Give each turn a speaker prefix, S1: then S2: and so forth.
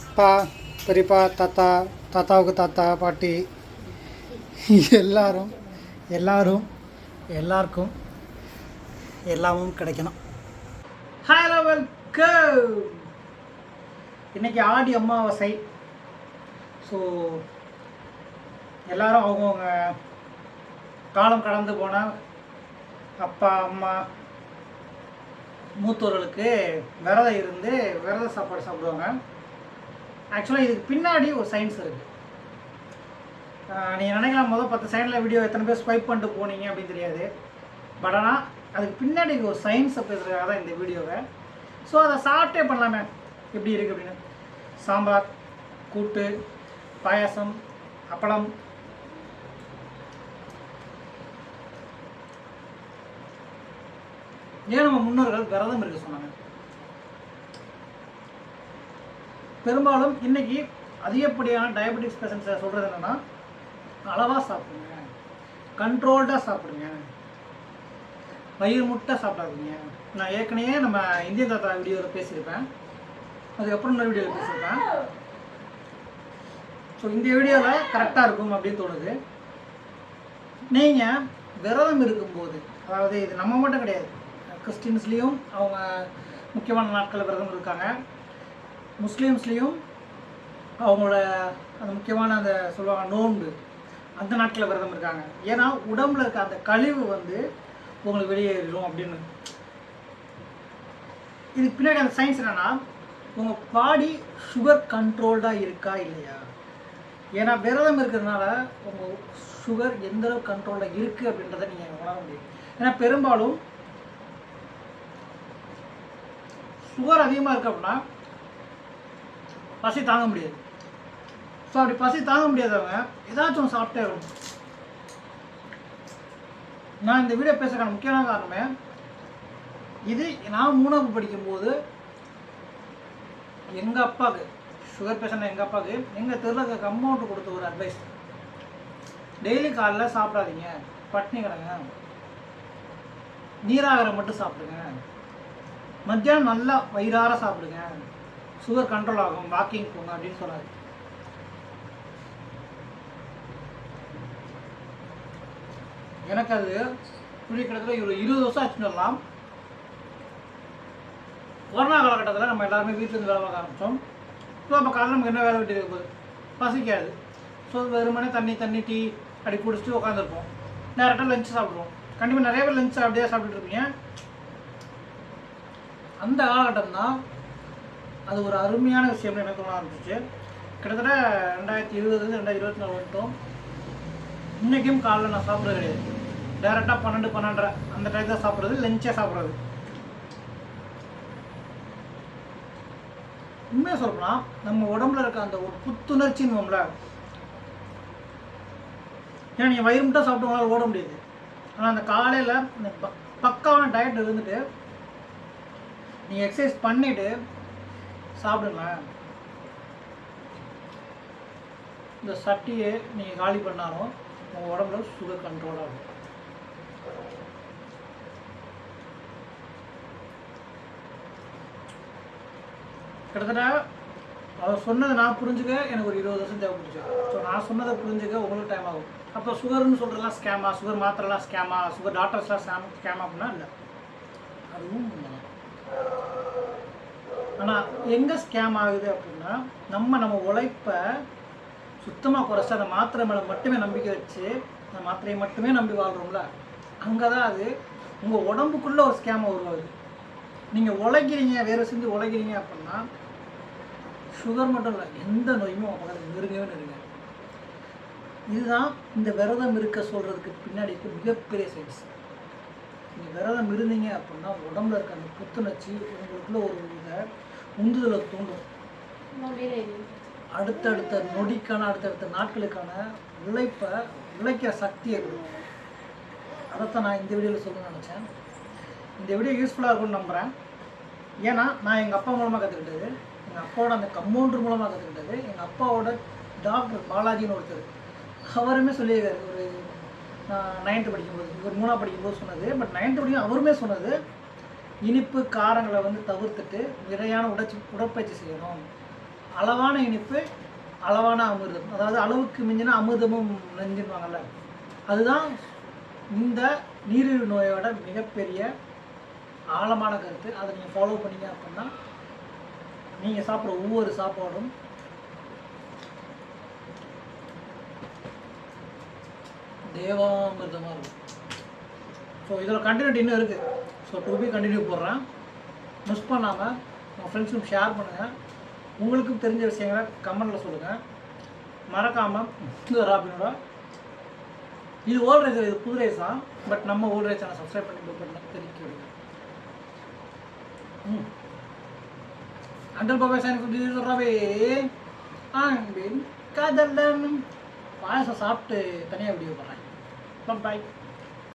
S1: அப்பா பெரியப்பா தாத்தா தாத்தாவுக்கு தாத்தா பாட்டி எல்லாரும் எல்லாரும் எல்லாருக்கும் எல்லாமும் கிடைக்கணும். ஹலோ வெல்கம் இன்னைக்கு ஆடி அமாவாசை. ஸோ எல்லாரும் அவங்கவுங்க காலம் கடந்து போன அப்பா அம்மா மூத்தோர்களுக்கு விரதம் இருந்து விரத சாப்பாடு சாப்பிடுவாங்க. ஆக்சுவலாக இதுக்கு பின்னாடி ஒரு சயின்ஸ் இருக்குது நீங்கள் நினைக்கலாம் முதல் பத்து செகண்டில் வீடியோ எத்தனை பேர் ஸ்வைப் பண்ணிட்டு போனீங்க அப்படின்னு தெரியாது. பட் ஆனால் அதுக்கு பின்னாடி ஒரு சயின்ஸை பேசுகிறதுக்காக தான் இந்த வீடியோவை ஸோ அதை சாப்பிட்டே பண்ணலாமே. எப்படி இருக்குது அப்படின்னு? சாம்பார் கூட்டு பாயாசம் அப்பளம் ஏன் நம்ம முன்னோர்கள் விரதம் இருக்க சொன்னாங்க? பெரும்பாலும் இன்னைக்கு அதிகப்படியான டயபெட்டிக்ஸ் பேஷண்ட்ஸை சொல்கிறது என்னென்னா அளவாக சாப்பிடுங்க. கண்ட்ரோல்டாக சாப்பிடுங்க. வயிறு முட்டை சாப்பிடாதீங்க. நான் ஏற்கனவே நம்ம இந்திய தாத்தா வீடியோவில் பேசியிருப்பேன். அதுக்கப்புறம் இன்னொரு வீடியோவில் பேசியிருப்பேன். ஸோ இந்த வீடியோவில் கரெக்டாக இருக்கும் அப்படின்னு தோணுது. நீங்கள் விரதம் இருக்கும்போது அதாவது இது நம்ம மட்டும் கிடையாது கிறிஸ்டின்ஸ்லேயும் அவங்க முக்கியமான நாட்களில் விரதம் இருக்காங்க. முஸ்லீம்ஸ்லேயும் அவங்களோட அந்த முக்கியமான அந்த சொல்லுவாங்க நோன்பு அந்த நாட்களில் விரதம் இருக்காங்க. ஏன்னா உடம்புல இருக்க அந்த கழிவு வந்து உங்களுக்கு வெளியேறிடும் அப்படின்னு. இதுக்கு பின்னாடி அந்த சயின்ஸ் என்னென்னா உங்கள் பாடி சுகர் கண்ட்ரோல்டாக இருக்கா இல்லையா? ஏன்னா விரதம் இருக்கிறதுனால உங்கள் சுகர் எந்தளவு கண்ட்ரோலில் இருக்குது அப்படின்றத நீங்கள் உணர முடியும். ஏன்னா பெரும்பாலும் சுகர் அதிகமாக இருக்குது அப்படின்னா பசி தாங்க முடியாது. ஸோ அப்படி பசி தாங்க முடியாதவங்க ஏதாச்சும் சாப்பிட்டே இருக்கும் நான் இந்த வீடியோ பேசுறதுக்கான முக்கியமான காரணமே இது நான் மூணாவது படிக்கும்போது எங்கள் அப்பாவுக்கு சுகர் பேஷண்ட் எங்கள் அப்பாவுக்கு எங்கள் தெருவில் கம்பவுண்ட் கொடுத்த ஒரு அட்வைஸ் டெய்லி காலைல சாப்பிடாதீங்க. பட்னி கிடங்க. நீராகாரம் மட்டும் சாப்பிடுங்க. மத்தியானம் நல்லா வயிறார சாப்பிடுங்க. சுகர் கண்ட்ரோல் ஆகும் வாக்கிங் போங்க அப்படின்னு சொல்லாது எனக்கு அது புரிய கிட்டத்தட்ட ஒரு இருபது வருஷம் ஆச்சுன்னு சொல்லலாம். கொரோனா காலகட்டத்தில் நம்ம எல்லாருமே வீட்டிலேருந்து வேலை பார்க்க ஆரம்பித்தோம் ஸோ அப்போ காலையில் நமக்கு என்ன வேலை விட்டு இருக்க போகுது பசிக்காது. ஸோ வெறுமனே தண்ணி தண்ணி டீ அப்படி குடிச்சிட்டு உட்காந்துருப்போம் டேரெக்டாக லஞ்ச் சாப்பிடுவோம். கண்டிப்பாக நிறைய பேர் லஞ்ச் அப்படியே சாப்பிட்டுட்டு இருப்பீங்க. அந்த காலகட்டம் தான் அது ஒரு அருமையான விஷயம் எனக்கு ஒன்றா இருந்துச்சு கிட்டத்தட்ட ரெண்டாயிரத்தி இருபதுலேருந்து ரெண்டாயிரத்தி இருபத்தி நாலு வந்துட்டோம் இன்றைக்கும் காலைல நான் சாப்பிட்றது கிடையாது. டேரெக்டாக பன்னெண்டு பன்னெண்டரை அந்த டைம் தான் சாப்பிட்றது லஞ்சே சாப்பிட்றது. உண்மையாக சொல்லணும்னா நம்ம உடம்புல இருக்க அந்த ஒரு புத்துணர்ச்சின்னு ஏன்னா நீங்கள் வயிறு மட்டும் சாப்பிட்டு உங்களால் ஓட முடியாது. ஆனால் அந்த காலையில் இந்த பக்காவான டயட் இருந்துட்டு நீங்கள் எக்ஸசைஸ் பண்ணிவிட்டு சாப்பிடுங்களேன் இந்த சட்டியை நீங்கள் காலி பண்ணாலும் உங்கள் உடம்புல சுகர் கண்ட்ரோல் ஆகும் கிட்டத்தட்ட அவர் சொன்னதை நான் புரிஞ்சுக்க எனக்கு ஒரு இருபது வருஷம் தேவைப்படுச்சு. ஸோ நான் சொன்னதை புரிஞ்சுக்க உங்களுக்கு டைம் ஆகும். அப்போ சுகர்னு சொல்கிறதுலாம் ஸ்கேமா சுகர் மாத்திரைலாம் ஸ்கேமா சுகர் டாக்டர்ஸ்லாம் ஸ்கேம் ஸ்கேம் அப்படின்னா இல்லை. அதுவும் ஆனால் எங்கே ஸ்கேம் ஆகுது அப்படின்னா நம்ம நம்ம உழைப்பை சுத்தமாக குறைச்சி அந்த மாத்திரை மேலே மட்டுமே நம்பிக்கை வச்சு அந்த மாத்திரையை மட்டுமே நம்பி வாழ்கிறோம்ல அங்கே தான் அது உங்கள் உடம்புக்குள்ளே ஒரு ஸ்கேமை உருவாகுது. நீங்கள் உழைக்கிறீங்க வேறு செஞ்சு உழைக்கிறீங்க அப்படின்னா சுகர் மட்டும் இல்லை எந்த நோயுமே உங்கள் நெருங்கவே நெருங்க. இதுதான் இந்த விரதம் இருக்க சொல்கிறதுக்கு பின்னாடி மிகப்பெரிய சயின்ஸ் நீங்கள் விரதம் இருந்தீங்க அப்படின்னா உடம்புல இருக்க அந்த புத்துணர்ச்சி உங்களுக்குள்ள ஒரு இதை உந்துதலை தூண்டும். அடுத்தடுத்த நொடிக்கான அடுத்தடுத்த நாட்களுக்கான உழைப்பை உழைக்கிற சக்தியை கொடுக்கும். அதைத்தான் நான் இந்த வீடியோவில் சொல்லணும்னு நினச்சேன். இந்த வீடியோ யூஸ்ஃபுல்லாக இருக்கும்னு நம்புகிறேன் ஏன்னா நான் எங்கள் அப்பா மூலமாக கற்றுக்கிட்டது எங்கள் அப்பாவோட அந்த கம்பவுண்டர் மூலமாக கற்றுக்கிட்டது எங்கள் அப்பாவோட டாக்டர் பாலாஜின்னு ஒருத்தர். அவருமே சொல்லியிருக்காரு. ஒரு நைன்த்து படிக்கும்போது ஒரு மூணாவது படிக்கும்போது சொன்னது பட் நைன்த்து படிக்கும் அவருமே சொன்னது இனிப்பு காரங்களை வந்து தவிர்த்துட்டு நிறையான உடச்சி உடற்பயிற்சி செய்யணும். அளவான இனிப்பு அளவான அமிர்தம். அதாவது அளவுக்கு மிஞ்சினா அமிர்தமும் நெஞ்சுன்னுவாங்கல்ல அதுதான் இந்த நீரிழிவு நோயோட மிகப்பெரிய ஆழமான கருத்து. அதை நீங்கள் ஃபாலோ பண்ணீங்க அப்படின்னா நீங்கள் சாப்பிட்ற ஒவ்வொரு சாப்பாடும் தேவாமிர்தமாக இருக்கும். ஸோ இதில் கண்டினியூட்டி இன்னும் இருக்குது ஸோ டூ பி கண்டினியூ போடுறேன். மிஸ் பண்ணாமல் உங்கள் ஃப்ரெண்ட்ஸுக்கும் ஷேர் பண்ணுங்கள் உங்களுக்கும் தெரிஞ்ச விஷயங்களை கமெண்டில் சொல்லுங்கள் மறக்காமல் இந்த ராபினோட. இது ஓல்ட் ரேஸ் இது புது ரைஸ் தான். பட் நம்ம ஓல்ட் ரேஸ் சேனல் சப்ஸ்கிரைப் பண்ணி பண்ண தெரிவிக்க விடுங்க. அண்டல் பாபா சாமி ஃபுட் ஆ ரவி காதல் பாயசம் சாப்பிட்டு தனியாக வீடியோ போடுறேன் பாய்